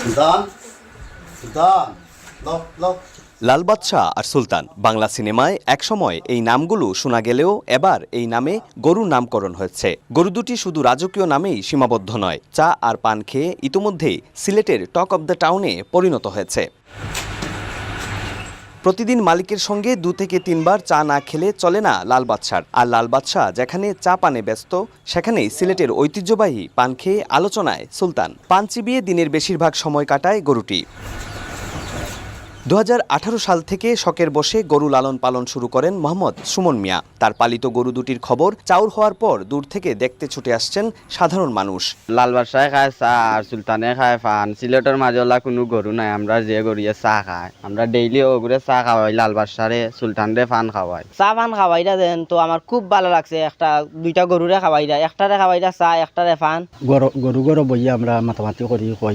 সুলতান লাল বাদশাহ আর সুলতান বাংলা সিনেমায় একসময় এই নামগুলো শোনা গেলেও এবার এই নামে গরুর নামকরণ হয়েছে। গরু দুটি শুধু রাজকীয় নামেই সীমাবদ্ধ নয়, চা আর পান খেয়ে ইতোমধ্যেই সিলেটের টক অব দ্য টাউনে পরিণত হয়েছে। প্রতিদিন মালিকের সঙ্গে দু থেকে তিনবার চা না খেলে চলে না লাল বাদশার আর লাল বাদশাহ যেখানে চা পানে ব্যস্ত, সেখানেই সিলেটের ঐতিহ্যবাহী পান খেয়ে আলোচনায় সুলতান। পান চিবিয়ে দিনের বেশিরভাগ সময় কাটায় গরুটি। দু হাজার আঠারো সাল থেকে শখের বসে গরু লালন পালন শুরু করেন মোহাম্মদ সুমন মিয়া। তার পালিত গরু দুটির খবর চাউর হওয়ার পর দূর থেকে দেখতে ছুটে আসছেন সাধারণ মানুষ। লাল বাদশাহ খায় চাহ আর সুলতানে খায় ফান। সিলেটের মাঝে ওলা কোনো গরু নাই আমরা যে গরুয়ে চাহ খায়। আমরা ডেইলি ওগুলো চাহ খাওয়াই লাল বাদশারে সুলতান রে ফান খাওয়াই। চা পান খাওয়াইরা দেন তো আমার খুব ভালো লাগছে। একটা দুইটা গরুরে খাওয়াইরা একটারে খাওয়াইরা চা একটারে ফান। গরু গরু গরু বইয়ে আমরা মাতামাতি করি কই